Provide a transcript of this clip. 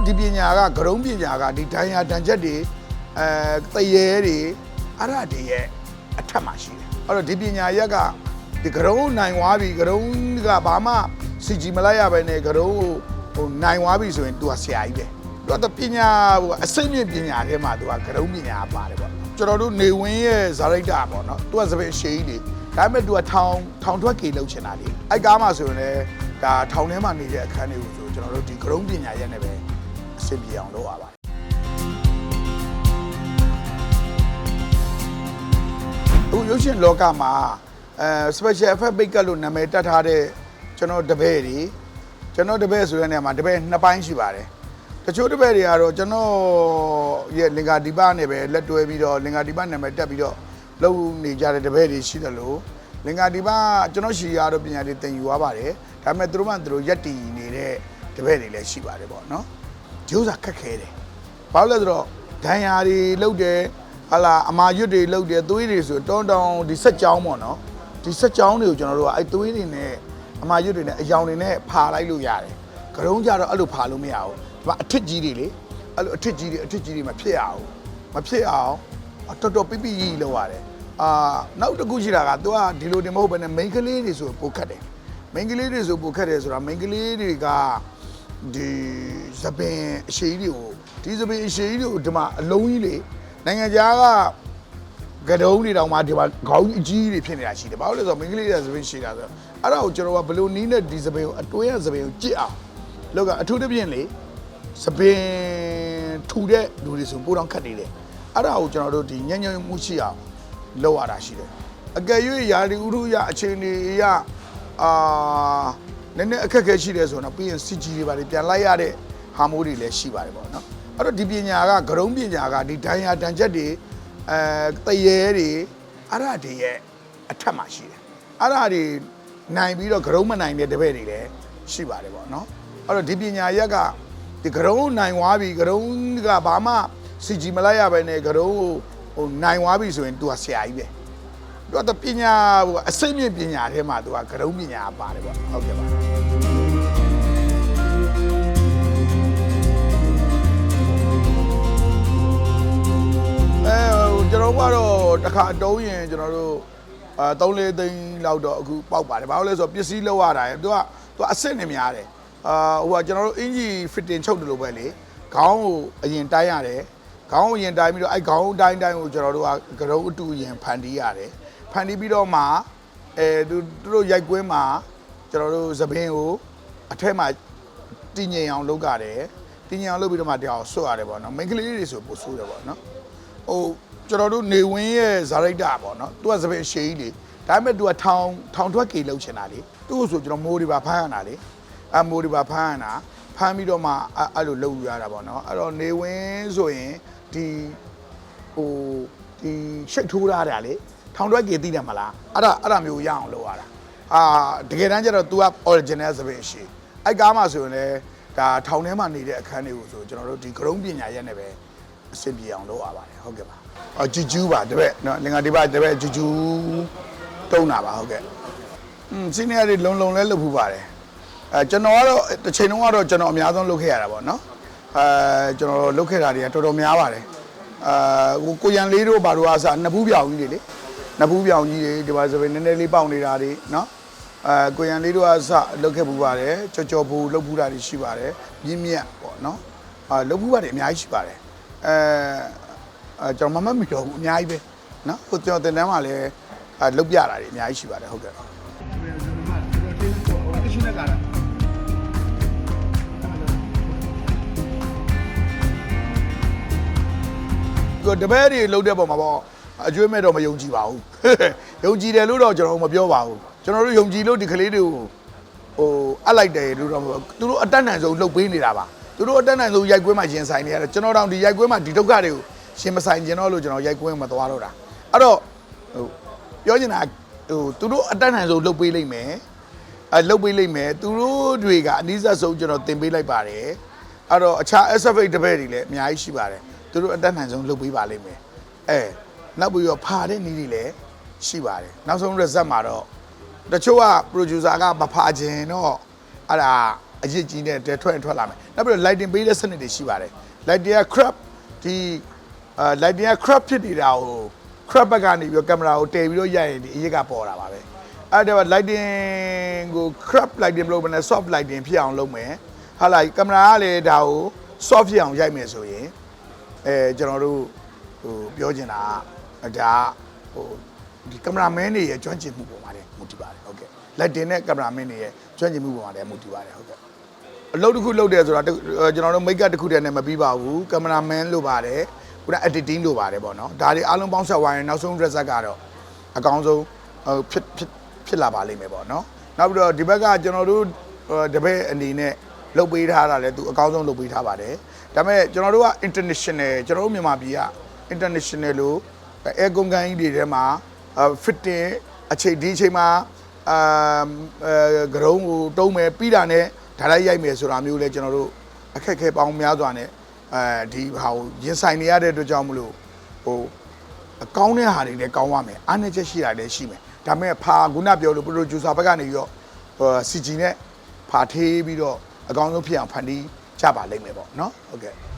တော့ဒီပညာကဂရုံးပညာကဒီဒိုင်ယာဒဏ်ချက်တွေအဲတရေတွေအဲ့ဒါတွေရဲ့အထက်မှာရှိတယ်အဲ့တော့ဒီပညာရက်ကဒီဂရုံးနိုင်သွားပြီဂရုံးကဘာမှစီကြည်မလိုက်ရပဲနဲ့ဂရုံးကိုဟိုနိုင်သွားပြီဆိုရင် तू ကဆရာကြီးပဲသူကပညာဟိုအစိမ့်မြင့်ပညာထဲမှာ तू ကဂရုံးပညာပါတယ်ပေါ့ကျွန်တော်တို့နေဝင်းရဲ့ဇာရိတ္တပေါ့နော် तू ကစပယ်အရှိကြီးတွေဒါပေမဲ့ तू ကထောင်ထောင်ထွက်ကေလောက်ချင်တာလေအဲ့ကားမှာဆိုရင်လည်းဒါထောင်ထဲမှာနေတဲ့အခန်းတွေကိုဆိုကျွန်တော်တို့ဒီဂရုံးပညာရက်နဲ့ပဲ အဆင်ပြေအောင်လုပ်ရပါတယ်အခုရုပ်ရှင်လောကမှာအဲ special effect makeup လို့နာမည်တက်ထားတဲ့ကျွန်တော်တပည့်တွေကျွန်တော်တပည့်ဆိုတဲ့နေရာမှာတပည့်နှစ်ပိုင်းရှိပါတယ်တချို့တပည့်တွေကတော့ကျွန်တော်ရဲ့လင်္ကာဒီပနဲ့ပဲလက်တွဲပြီးတော့လင်္ကာဒီပနာမည်တက်ပြီးတော့လုပ်နေကြတဲ့တပည့်တွေရှိတယ်လို့လင်္ကာဒီပကျွန်တော်ရှီရတော့ပညာတွေသင်ယူရပါတယ်ဒါပေမဲ့သူတို့မှသူတို့ရက်တည်နေတဲ့တပည့်တွေလည်းရှိပါတယ်ပေါ့နော် ဒီဥစ္စာခက်ခဲတယ်ဘာလို့လဲဆိုတော့ဒဏ်ရာတွေလုတ်တယ်ဟာလာအမာရွတ်တွေလုတ်တယ်သွေးတွေဆိုတောင်းတောင်းဒီဆက်ကြောင်းပေါ့နော်ဒီဆက်ကြောင်းတွေကိုကျွန်တော်တို့ကအဲ့သွေးတွေနဲ့အမာရွတ်တွေနဲ့အယောင်တွေနဲ့ဖာလိုက်လို့ရတယ်ကရုံးကြတော့အဲ့လိုဖာလို့မရဘူးဒီမှာအထစ်ကြီးတွေလေအဲ့လိုအထစ်ကြီးတွေအထစ်ကြီးတွေမဖြစ်အောင်မဖြစ်အောင်တော်တော်ပြပြကြီးလောက်ရတယ်အာနောက်တစ်ခုရှိတာက तू ကဒီလိုတင်မဟုတ်ဘဲနဲ့ main ကလေးတွေဆိုပိုခတ်တယ် main ကလေးတွေဆိုပိုခတ်တယ်ဆိုတာ main ကလေးတွေက ဒီသပင်အရှိကြီးတွေကိုဒီသပင်အရှိကြီးတွေကိုဒီမှာအလုံးကြီးလေနိုင်ငံခြားကကတုံးတွေတောင်မှဒီမှာခေါင်းကြီးအကြီးတွေဖြစ်နေတာရှိတယ်ဘာလို့လဲဆိုတော့မင်္ဂလိတဲ့သပင်ရှိတာဆိုတော့အဲ့ဒါကိုကျွန်တော်ကဘယ်လိုနီးနဲ့ဒီသပင်ကိုအတွဲရသပင်ကိုကြစ်အောင်လောကအထူးသဖြင့်လေသပင်ထူတဲ့လူတွေဆိုပိုတော့ခတ်နေတယ်အဲ့ဒါကိုကျွန်တော်တို့ဒီညံ့ညံ့မှုရှိအောင်လုပ်ရတာရှိတယ်အကယ်၍ယာဒီဥရုရအချိန်တွေရအာ နည်းနည်းအခက်အခဲရှိတယ်ဆိုတော့ပြီးရင်စစ်ကြီးတွေပါလေပြန်လိုက်ရတဲ့ဟာမိုးတွေလည်းရှိပါတယ်ပေါ့နော်အဲ့တော့ဒီပညာကဂရုံးပညာကဒီဒိုင်ယာဒဏ်ချက်တွေအဲတရေတွေအဲ့ဒါတွေရဲ့အထက်မှာရှိတယ်အဲ့ဒါတွေနိုင်ပြီးတော့ဂရုံးမနိုင်တဲ့တပည့်တွေလည်းရှိပါတယ်ပေါ့နော်အဲ့တော့ဒီပညာရက်ကဒီဂရုံးနိုင်သွားပြီဂရုံးကဘာမှစီကြည်မလိုက်ရပဲနဲ့ဂရုံးကိုဟိုနိုင်သွားပြီဆိုရင် तू ကဆရာကြီးပဲ သူကပညာဟိုအစိမ့်မြင့်ပညာထဲမှာသူကကရုံးပညာပါတယ်ပေါ့ဟုတ်ကဲ့ပါအဲဟိုကျွန်တော်ကတော့တစ်ခါတုံးရင်ကျွန်တော်တို့အာ3လေးသိန်းလောက်တော့အခုပေါက်ပါတယ်ဘာလို့လဲဆိုတော့ပစ္စည်းလောက်ရတာရယ်သူကသူကအစစ်နေများတယ်အာဟိုကကျွန်တော်တို့အင်ဂျီ fitting ချုပ်တယ်လို့ပဲလေခေါင်းကိုအရင်တိုင်းရတယ်ခေါင်းကိုအရင်တိုင်းပြီးတော့အဲ့ခေါင်းတိုင်းတိုင်းကိုကျွန်တော်တို့ကကရုံးအတူအရင်ဖန်တီးရတယ် ဖန်တီးပြီးတော့မှအဲသူတို့ရိုက်ကွင်းမှာကျွန်တော်တို့သပင်းကိုအထက်မှာတည်ငြိမ်အောင်လုပ်ကြတယ်တည်ငြိမ်အောင်လုပ်ပြီးတော့မှတရားဆွတ်ရတယ်ပေါ့နော်မိန်းကလေးတွေဆိုပို့ဆိုးတယ်ပေါ့နော်ဟိုကျွန်တော်တို့နေဝင်းရဲ့ဇာရိတ္တပေါ့နော်သူကသပင်းအရှိကြီးလေဒါပေမဲ့သူကထောင်ထောင်ထွက်ကေလောက်ချင်တာလေသူ့ကိုဆိုကျွန်တော်မိုးဒီပါဖမ်းရတာလေအမိုးဒီပါဖမ်းရတာဖမ်းပြီးတော့မှအဲ့အဲ့လိုလုပ်ယူရတာပေါ့နော်အဲ့တော့နေဝင်းဆိုရင်ဒီဟိုဒီရှိတ်ထိုးရတာလေ ထောင်ထွက်ကေသိတယ်မလားအဲ့ဒါအဲ့ဒါမျိုးရအောင်လုပ်ရတာအာတကယ်တမ်းကျတော့ तू က original သပင်းရှိအဲ့ကားမှာဆိုရင်လည်းဒါထောင်ထဲမှာနေတဲ့အခန်းတွေကိုဆိုကျွန်တော်တို့ဒီဂရုံးပညာရက်နဲ့ပဲအဆင်ပြေအောင်လုပ်ရပါတယ်ဟုတ်ကဲ့ပါအော်ဂျူဂျူပါတပည့်နော်လင်္ကာဒီပါတပည့်ဂျူဂျူတုံးတာပါဟုတ်ကဲ့อืมစီနီယာတွေလုံလုံလဲလုပ်ဖူးပါတယ်အဲကျွန်တော်ကတော့တစ်ချိန်လုံးကတော့ကျွန်တော်အများဆုံးလုပ်ခဲ့ရတာပေါ့နော်အဲကျွန်တော်လုပ်ခဲ့တာတွေကတော်တော်များပါတယ်အာကိုကိုရန်လေးတို့ဘာလို့အားစနှစ်ဘူးပြောင်ကြီးတွေလေ နှစ်ဘူးပြောင်ကြီးတွေဒီပါဆိုရင်နည်းနည်းလေးပေါက်နေတာတွေနော်အဲကိုရန်လေးတို့အားစလုပ်ခဲ့ပူပါတယ်ကြော်ကြော်ဘူးလုပ်ပူတာတွေရှိပါတယ်မြင့်မြတ်ပေါ့နော်အာလုပ်ပူပါတယ်အများကြီးရှိပါတယ်အဲအဲကျွန်တော်မမတ်မီတော့ဘူးအများကြီးပဲနော်ကိုကျွန်တော်တင်တန်းမှာလည်းအဲလုပ်ပြတာတွေအများကြီးရှိပါတယ်ဟုတ်ကဲ့ကိုတပည့်တွေလှုပ်တဲ့ပုံမှာပေါ့ အကျွေးမဲ့တော့မယုံကြည်ပါဘူးယုံကြည်တယ်လို့တော့ကျွန်တော်မပြောပါဘူးကျွန်တော်တို့ယုံကြည်လို့ဒီကလေးတွေကိုဟိုအပ်လိုက်တယ်လို့တော့မဟုတ်ဘူးသူတို့အတက်နိုင်ဆုံးလှုပ်ပေးနေတာပါသူတို့အတက်နိုင်ဆုံးရိုက်ကွင်းမှာရင်ဆိုင်နေရတယ်ကျွန်တော်တောင်ဒီရိုက်ကွင်းမှာဒီဒုက္ခတွေကိုရှင်မဆိုင်ကျင်တော့လို့ကျွန်တော်ရိုက်ကွင်းမသွားတော့တာအဲ့တော့ဟိုပြောချင်တာဟိုသူတို့အတက်နိုင်ဆုံးလှုပ်ပေးလိုက်မယ်အဲလှုပ်ပေးလိုက်မယ်သူတို့တွေကအနည်းဆက်ဆုံးကျွန်တော်တင်ပေးလိုက်ပါတယ်အဲ့တော့အခြား SFA တပည့်တွေလည်းအများကြီးရှိပါတယ်သူတို့အတက်နိုင်ဆုံးလှုပ်ပေးပါလိမ့်မယ်အဲ နောက်ပြီးတော့ဖာတဲ့နည်းတွေလည်းရှိပါတယ်နောက်ဆုံး result မှာတော့တချို့က producer ကမဖာခြင်းတော့အဲ့ဒါအရစ်ကြီးနဲ့တဲထွက်ရင်ထွက်လာမယ်နောက်ပြီးတော့ lighting ပေးတဲ့စနစ်တွေရှိပါတယ် lighting က crop ဒီအာ lighting က crop ဖြစ်နေတာကို crop ဘက်ကနေပြီးတော့ကင်မရာကိုတည်ပြီးတော့ရိုက်ရင်ဒီအရစ်ကပေါ်တာပါပဲအဲ့ဒါက lighting ကို crop lighting မလုပ်ဘဲနဲ့ soft lighting ဖြစ်အောင်လုပ်မယ်ဟာလာကင်မရာကလည်းဒါကို soft ဖြစ်အောင်ရိုက်မယ်ဆိုရင်အဲကျွန်တော်တို့ဟိုပြောချင်တာက ဒါဟိုဒီကင်မရာမင်းတွေရဲ့ကျွမ်းကျင်မှုပေါ်မှာလည်းမူတည်ပါတယ်ဟုတ်ကဲ့ lighting နဲ့ကင်မရာမင်းတွေရဲ့ကျွမ်းကျင်မှုပေါ်မှာလည်းမူတည်ပါတယ်ဟုတ်ကဲ့အလုပ်တစ်ခုလုပ်တယ်ဆိုတာတစ်ခုအဲကျွန်တော်တို့ make up တစ်ခုတည်းနဲ့မပြီးပါဘူးကင်မရာမန်လိုပါတယ်ခုန editing လိုပါတယ်ပေါ့နော်ဒါတွေအားလုံးပေါင်းဆက်သွားရင်နောက်ဆုံး result ကတော့အကောင်းဆုံးဟိုဖြစ်ဖြစ်ဖြစ်လာပါလိမ့်မယ်ပေါ့နော်နောက်ပြီးတော့ဒီဘက်ကကျွန်တော်တို့ဟိုတပည့်အနေနဲ့လုပ်ပေးထားတာလည်းသူအကောင်းဆုံးလုပ်ပေးထားပါတယ်ဒါပေမဲ့ကျွန်တော်တို့က international ကျွန်တော်တို့မြန်မာပြည်က international လို့ air ကုန်ကန်ကြီးတွေထဲမှာ fitting အချိန်ဒီအချိန်မှာအာအဲဂရုံးကိုတုံးမယ်ပြီးတာနဲ့ဓာတ်လိုက်ရိုက်မယ်ဆိုတာမျိုးလဲကျွန်တော်တို့အခက်အခဲပေါင်းများစွာနဲ့အဲဒီဟာကိုရင်ဆိုင်နေရတဲ့အတွက်ကြောင့်မလို့ဟိုအကောင်းတဲ့ဟာတွေလည်းကောင်းရမယ်အားနည်းချက်ရှိတာလည်းရှိမယ်ဒါပေမဲ့ဖာခုနပြောလို့ producer ဘက်ကနေပြီးတော့ဟို CG နဲ့ဖာထေးပြီးတော့အကောင်းဆုံးဖြစ်အောင်ဖန်တီးကြပါလိမ့်မယ်ပေါ့နော်ဟုတ်ကဲ့